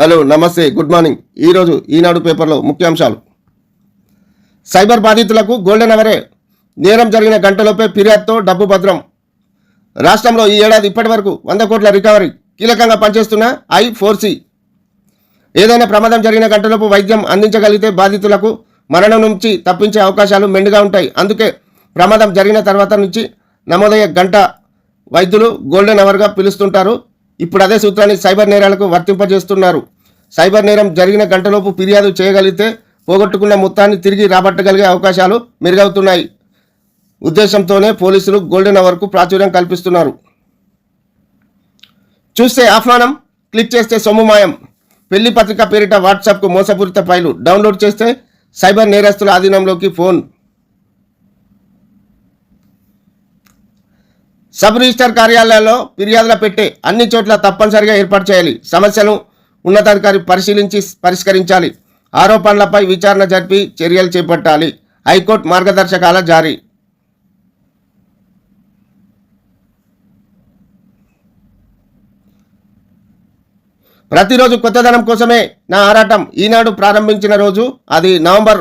Hello నమస్తే good morning. ఈరోజు ఈనాడు పేపర్లో ముఖ్యాంశాలు. సైబర్ బాధితులకు గోల్డెన్ అవరే. నేరం జరిగిన గంటలోపే ఫిర్యాదుతో డబ్బు భద్రం. రాష్ట్రంలో ఈ ఏడాది ఇప్పటి వరకు వంద కోట్ల రికవరీ కీలకంగా పనిచేస్తున్న ఐ ఫోర్ సి. ఏదైనా ప్రమాదం జరిగిన గంటలోపు వైద్యం అందించగలిగితే బాధితులకు మరణం నుంచి తప్పించే అవకాశాలు మెండుగా ఉంటాయి. అందుకే ప్రమాదం జరిగిన తర్వాత నుంచి నమోదయ్యే గంట వైద్యులు గోల్డెన్ అవర్గా పిలుస్తుంటారు. ఇప్పుడు అదే సూత్రాన్ని సైబర్ నేరాలకు వర్తింపజేస్తున్నారు. సైబర్ నేరం జరిగిన గంటలోపు ఫిర్యాదు చేయగలిగితే పోగొట్టుకున్న మొత్తాన్ని తిరిగి రాబట్టగలిగే అవకాశాలు మెరుగవుతున్నాయి. ఉద్దేశంతోనే పోలీసులు గోల్డెన్ అవర్కు ప్రాచుర్యం కల్పిస్తున్నారు. చూస్తే ఆహ్వానం క్లిక్ చేస్తే సొమ్ముమాయం. పెళ్ళి పత్రిక పేరిట వాట్సాప్కు మోసపూరిత ఫైలు. డౌన్లోడ్ చేస్తే సైబర్ నేరస్తుల ఆధీనంలోకి ఫోన్. సబ్ రిజిస్టర్ కార్యాలయాల్లో ఫిర్యాదుల పెట్టే అన్ని చోట్ల తప్పనిసరిగా ఏర్పాటు చేయాలి. సమస్యను ఉన్నతాధికారి పరిశీలించి పరిష్కరించాలి. ఆరోపణలపై విచారణ జరిపి చర్యలు చేపట్టాలి. హైకోర్టు మార్గదర్శకాల జారీ. ప్రతిరోజు కొత్తదనం కోసమే నా ఆరాటం ఈనాడు ప్రారంభించిన రోజు. అది నవంబర్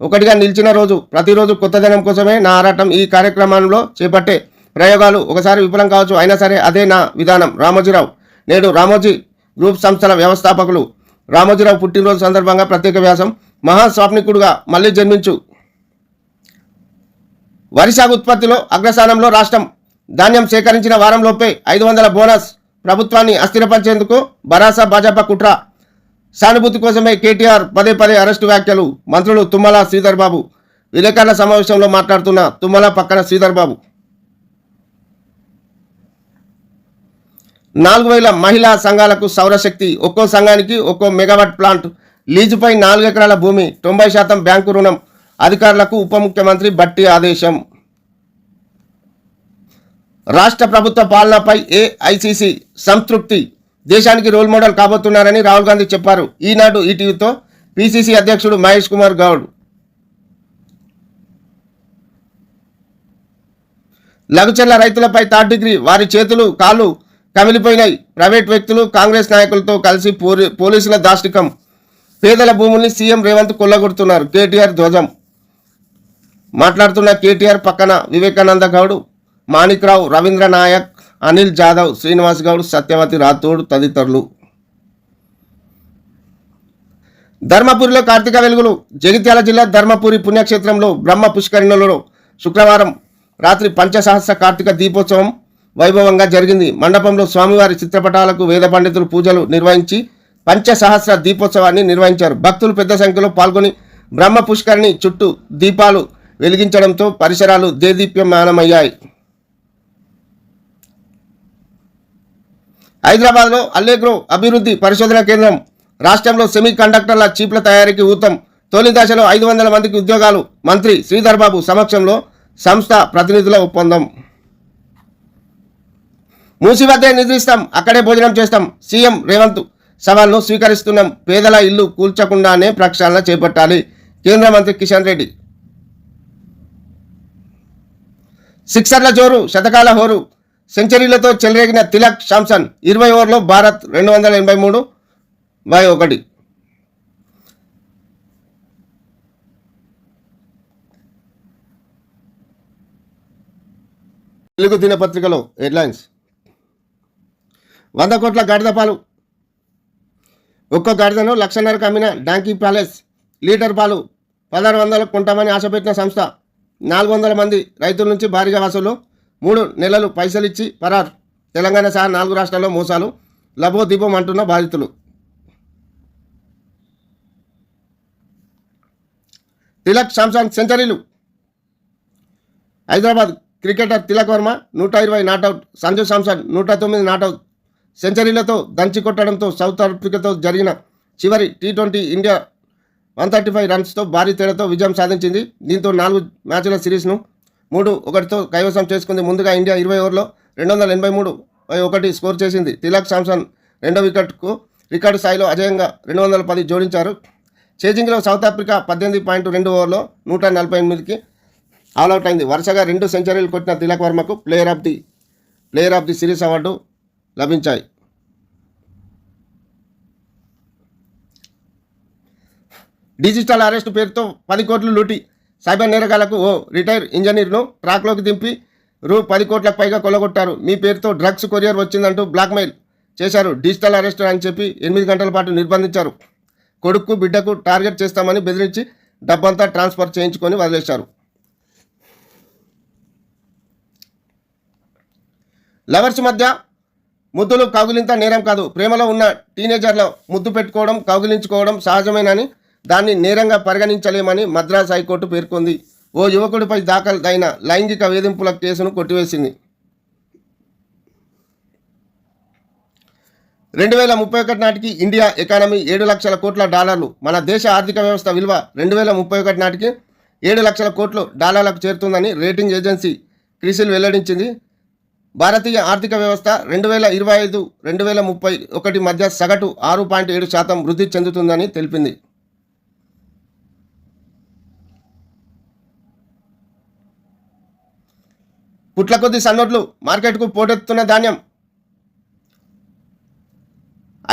ఒకటిగా నిలిచిన రోజు. ప్రతిరోజు కొత్తదనం కోసమే నా ఆరాటం ఈ కార్యక్రమంలో చేపట్టే ప్రయోగాలు ఒకసారి విఫలం కావచ్చు. అయినా సరే అదే నా విధానం. రామోజీరావు. నేడు రామోజీ గ్రూప్ సంస్థల వ్యవస్థాపకులు. రామోజీరావు పుట్టినరోజు సందర్భంగా ప్రత్యేక వ్యాసం మహాస్వాప్నికుడుగా మళ్ళీ జన్మించు. వరి సాగు ఉత్పత్తిలో అగ్రస్థానంలో రాష్ట్రం. ధాన్యం సేకరించిన వారంలోపే ఐదు వందల బోనస్ ప్రభుత్వాన్ని అస్థిరపరిచేందుకు భరాసా భాజపా కుట్ర. సానుభూతి కోసమే కేటీఆర్ పదే పదే అరెస్టు వ్యాఖ్యలు. మంత్రులు తుమ్మల శ్రీధర్ బాబు విలేకరుల సమావేశంలో మాట్లాడుతున్న తుమ్మల పక్కన శ్రీధర్ నాలుగు వేల మహిళా సంఘాలకు సౌరశక్తి ఒక్కో సంఘానికి ఒక్కో మెగావాట్ ప్లాంట్. లీజుపై నాలుగు ఎకరాల భూమి తొంభై శాతం బ్యాంకు రుణం అధికారులకు ఉప ముఖ్యమంత్రి బట్టి ఆదేశం. రాష్ట్ర ప్రభుత్వ పాలనపై ఏఐసిసి సంతృప్తి. దేశానికి రోల్ మోడల్ కాబోతున్నారని రాహుల్ గాంధీ చెప్పారు. ఈనాడు ఈటీవీతో పిసిసి అధ్యక్షుడు మహేష్ కుమార్ గౌడ్. లఘుచర్ల రైతులపై థర్డ్ డిగ్రీ వారి చేతులు కాళ్ళు కమిలిపోయినాయి. ప్రైవేట్ వ్యక్తులు కాంగ్రెస్ నాయకులతో కలిసి పోలీ పోలీసుల దాష్టికం. పేదల భూముల్ని సీఎం రేవంత్ కొల్లగొడుతున్నారు. కేటీఆర్ ధ్వజం. మాట్లాడుతున్న కేటీఆర్ పక్కన వివేకానంద గౌడ్ మాణిక్రావు రవీంద్ర నాయక్ అనిల్ జాదవ్ శ్రీనివాస్ గౌడ్ సత్యవతి రాథోడ్ తదితరులు. ధర్మపురిలో కార్తీక వెలుగులు. జగిత్యాల జిల్లా ధర్మపురి పుణ్యక్షేత్రంలో బ్రహ్మ పుష్కరిణులలో శుక్రవారం రాత్రి పంచసహస్ర కార్తీక దీపోత్సవం వైభవంగా జరిగింది. మండపంలో స్వామివారి చిత్రపటాలకు వేద పండితులు పూజలు నిర్వహించి పంచసహస్ర దీపోత్సవాన్ని నిర్వహించారు. భక్తులు పెద్ద సంఖ్యలో పాల్గొని బ్రహ్మ పుష్కరిణి చుట్టూ దీపాలు వెలిగించడంతో పరిసరాలు దేదీప్యమానమయ్యాయి. హైదరాబాద్లో అల్లేగ్రో అభివృద్ధి పరిశోధన కేంద్రం రాష్ట్రంలో సెమీ కండక్టర్ల చీప్ల తయారీకి ఊతం. తొలి దశలో ఐదు వందల మందికి ఉద్యోగాలు. మంత్రి శ్రీధర్బాబు సమక్షంలో సంస్థ ప్రతినిధుల ఒప్పందం. మూసి వద్దే నిద్రిస్తాం అక్కడే భోజనం చేస్తాం. సీఎం రేవంత్ సవాల్ను స్వీకరిస్తున్నాం. పేదల ఇల్లు కూల్చకుండానే ప్రక్షాళన చేపట్టాలి. కేంద్ర మంత్రి కిషన్ రెడ్డి. సిక్సర్ల జోరు శతకాల హోరు. సెంచరీలతో చెలరేగిన తిలక్ శాంసన్ ఇరవై ఓవర్లో భారత్ రెండు వందల ఎనభై మూడు బై ఒకటి. తెలుగు దినపత్రికలో హెడ్లైన్స్. వంద కోట్ల గాడిద పాలు. ఒక్కో గడదను లక్షన్నరకు అమ్మిన డాంకీ ప్యాలెస్ లీటర్ పాలు పదహారు వందలకు కొంటామని ఆశపెట్టిన సంస్థ. నాలుగు వందల మంది రైతుల నుంచి భారీగా వసూలు. మూడు నెలలు పైసలిచ్చి పరారు. తెలంగాణ సహా నాలుగు రాష్ట్రాల్లో మోసాలు. లభోదీపం అంటున్న బాధితులు. తిలక్ శాంసంగ్ సెంచరీలు. హైదరాబాద్ క్రికెటర్ తిలక్ వర్మ నూట ఇరవై నాట్అవుట్ సంజు శాంసన్ నూట తొమ్మిది నాట్అవుట్ సెంచరీలతో దంచి కొట్టడంతో సౌత్ ఆఫ్రికాతో జరిగిన చివరి T twenty India one thirty five రన్స్తో భారీ తేడాతో విజయం సాధించింది. దీంతో నాలుగు మ్యాచ్ల సిరీస్ను మూడు ఒకటితో కైవసం చేసుకుంది. ముందుగా ఇండియా ఇరవై ఓవర్లో రెండు వందల ఎనభై మూడు ఒకటి స్కోర్ చేసింది. తిలక్ శాంసన్ రెండో వికెట్కు రికార్డు స్థాయిలో అజయంగా రెండు వందల పది జోడించారు. చేజింగ్లో సౌత్ ఆఫ్రికా పద్దెనిమిది పాయింట్ రెండు ఓవర్లో నూట నలభై ఎనిమిదికి ఆల్అవుట్ అయింది. వరుసగా రెండు సెంచరీలు కొట్టిన Tilak వర్మకు player of the player of the series award లభించాయి. డిజిటల్ అరెస్ట్ పేరుతో పది కోట్లు లూటి. సైబర్ నేరగాళ్ళకు ఓ రిటైర్ ఇంజనీర్ను ట్రాక్లోకి దింపి రూ పది కోట్లకు పైగా కొల్లగొట్టారు. మీ పేరుతో డ్రగ్స్ కొరియర్ వచ్చిందంటూ బ్లాక్మెయిల్ చేశారు. డిజిటల్ అరెస్ట్ అని చెప్పి ఎనిమిది గంటల పాటు నిర్బంధించారు. కొడుకు బిడ్డకు టార్గెట్ చేస్తామని బెదిరించి డబ్బంతా ట్రాన్స్ఫర్ చేయించుకొని వదిలేశారు. లవర్స్ మధ్య ముద్దులు కౌగిలింత నేరం కాదు. ప్రేమలో ఉన్న టీనేజర్ల ముద్దు పెట్టుకోవడం కౌగిలించుకోవడం సహజమేనని దాన్ని నేరంగా పరిగణించలేమని మద్రాస్ హైకోర్టు పేర్కొంది. ఓ యువకుడిపై దాఖలైన లైంగిక వేధింపుల కేసును కొట్టివేసింది. రెండు వేల ముప్పై ఒకటి నాటికి ఇండియా ఎకానమీ ఏడు లక్షల కోట్ల డాలర్లు మన దేశ ఆర్థిక వ్యవస్థ విలువ రెండు వేల ముప్పై ఒకటి నాటికి ఏడు లక్షల కోట్లు డాలర్లకు చేరుతుందని రేటింగ్ ఏజెన్సీ క్రిసిల్ వెల్లడించింది. భారతీయ ఆర్థిక వ్యవస్థ రెండు వేల ఇరవై ఐదు రెండు వేల ముప్పై ఒకటి మధ్య సగటు ఆరు పాయింట్ ఏడు శాతం వృద్ధి చెందుతుందని తెలిపింది. పుట్ల కొద్ది సన్నోట్లు మార్కెట్కు పోటెత్తున్న ధాన్యం.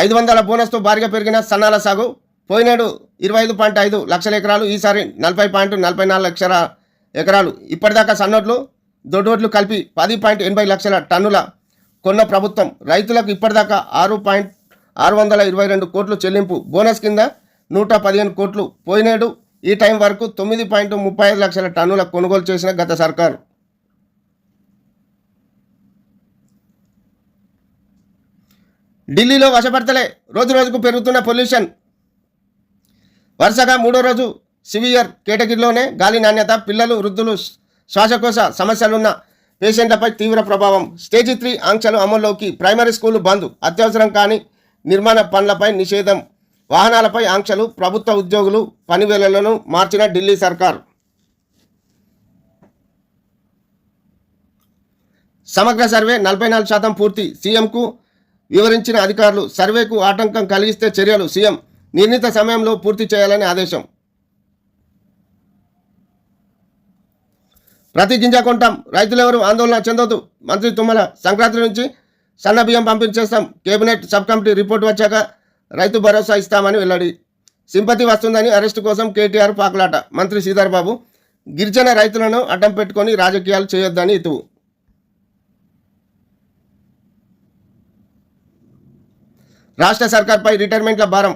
ఐదు వందల బోనస్తో భారీగా పెరిగిన సన్నాల సాగు. పోయినాడు ఇరవై ఐదు పాయింట్ ఐదు లక్షల ఎకరాలు ఈసారి నలభై పాయింట్ నలభై నాలుగు లక్షల ఎకరాలు. ఇప్పటిదాకా సన్నోట్లు దొడ్డోట్లు కలిపి పది పాయింట్ ఎనభై లక్షల టన్నుల కొన్న ప్రభుత్వం. రైతులకు ఇప్పటిదాకా ఆరు పాయింట్ ఆరు వందల ఇరవై రెండు కోట్లు చెల్లింపు. బోనస్ కింద నూట పదిహేను కోట్లు పోయినాడు. ఈ టైం వరకు తొమ్మిది పాయింట్ ముప్పై ఐదు లక్షల టన్నుల కొనుగోలు చేసిన గత సర్కారు. ఢిల్లీలో వశపడతలే. రోజు రోజుకు పెరుగుతున్న పొల్యూషన్. వరుసగా మూడో రోజు సివియర్ కేటగిరీలోనే గాలి నాణ్యత పిల్లలు వృద్ధులు శ్వాసకోశ సమస్యలున్న పేషెంట్లపై తీవ్ర ప్రభావం. స్టేజీ త్రీ ఆంక్షలు అమల్లోకి ప్రైమరీ స్కూలు బంద్. అత్యవసరం కాని నిర్మాణ పనులపై నిషేధం. వాహనాలపై ఆంక్షలు ప్రభుత్వ ఉద్యోగులు పనివేళలను మార్చిన ఢిల్లీ సర్కార్. సమగ్ర సర్వే నలభై నాలుగు శాతం పూర్తి. సీఎంకు వివరించిన అధికారులు సర్వేకు ఆటంకం కలిగిస్తే చర్యలు సీఎం నిర్ణీత సమయంలో పూర్తి చేయాలని ఆదేశం. ప్రతి గింజ కొంటాం. రైతులెవరూ ఆందోళన చెందొద్దు. మంత్రి తుమ్మల సంక్రాంతి నుంచి సన్న బియ్యం పంపించేస్తాం కేబినెట్ సబ్ కమిటీ రిపోర్ట్ వచ్చాక రైతు భరోసా ఇస్తామని వెల్లడి. సింపతి వస్తుందని అరెస్టు కోసం కేటీఆర్ పాకులాట. మంత్రి శ్రీధర్ గిరిజన రైతులను అడ్డం పెట్టుకొని రాజకీయాలు చేయొద్దని ఇతువు రాష్ట్ర సర్కార్పై రిటైర్మెంట్ల భారం.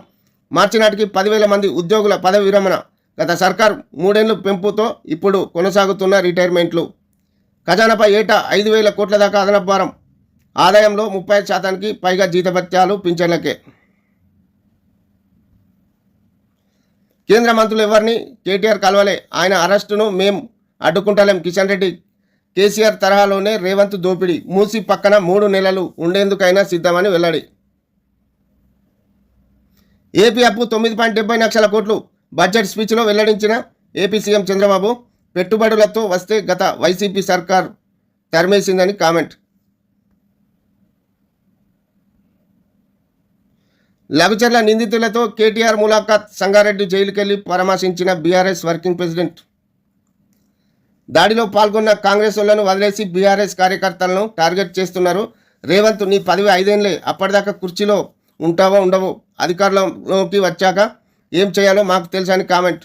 మార్చి నాటికి పదివేల మంది ఉద్యోగుల పదవి విరమణ. గత సర్కార్ మూడేళ్ళు పెంపుతో ఇప్పుడు కొనసాగుతున్న రిటైర్మెంట్లు. ఖజానాపై ఏటా ఐదు వేల కోట్ల దాకా అదనపు భారం. ఆదాయంలో ముప్పై శాతానికి పైగా జీతభత్యాలు పింఛన్లకే. కేంద్ర మంత్రులు ఎవరిని? కేటీఆర్ కలవలే. ఆయన అరెస్టును మేం అడ్డుకుంటలేం. కిషన్ రెడ్డి కేసీఆర్ తరహాలోనే రేవంత్ దోపిడీ. మూసి పక్కన మూడు నెలలు ఉండేందుకైనా సిద్ధమని వెల్లడి. ఏపీ అప్పు తొమ్మిది పాయింట్ డెబ్బై లక్షల కోట్లు. బడ్జెట్ స్పీచ్లో వెల్లడించిన ఏపీ సీఎం చంద్రబాబు పెట్టుబడులతో వస్తే గత వైసీపీ సర్కార్ తరిమేసిందని కామెంట్. లఘుచర్ల నిందితులతో కేటీఆర్ ములాఖాత్ సంగారెడ్డి జైలుకెళ్ళి పరామర్శించిన బీఆర్ఎస్ వర్కింగ్ ప్రెసిడెంట్. దాడిలో పాల్గొన్న కాంగ్రెస్ వాళ్ళను వదిలేసి బీఆర్ఎస్ కార్యకర్తలను టార్గెట్ చేస్తున్నారు. రేవంత్ నీ పదవి ఐదేళ్ళే అప్పటిదాకా కుర్చీలో ఉంటావో ఉండవో అధికారంలోకి వచ్చాక ఏం చేయాలో మాకు తెలుసని కామెంట్.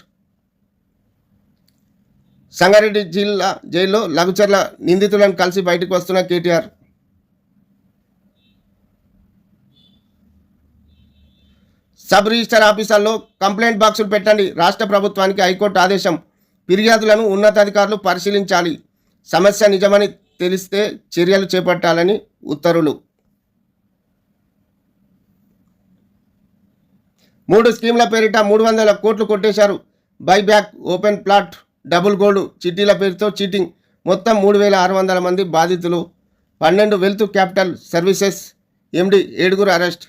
సంగారెడ్డి జిల్లా జైల్లో లఘుచర్ల నిందితులను కలిసి బయటకు వస్తున్న కేటీఆర్. సబ్ రిజిస్టర్ ఆఫీసర్లో కంప్లైంట్ బాక్సులు పెట్టండి. రాష్ట్ర ప్రభుత్వానికి హైకోర్టు ఆదేశం. ఫిర్యాదులను ఉన్నతాధికారులు పరిశీలించాలి. సమస్య నిజమని తెలిస్తే చర్యలు చేపట్టాలని ఉత్తర్వులు. మూడు స్కీమ్ల పేరిట మూడు వందల కోట్లు కొట్టేశారు. Buyback open plot double gold చిట్టీల పేరుతో చీటింగ్. మొత్తం మూడు వేల ఆరు వందల మంది బాధితులు. పన్నెండు వెల్త్ క్యాపిటల్ సర్వీసెస్. ఎండి ఏడుగురు అరెస్ట్.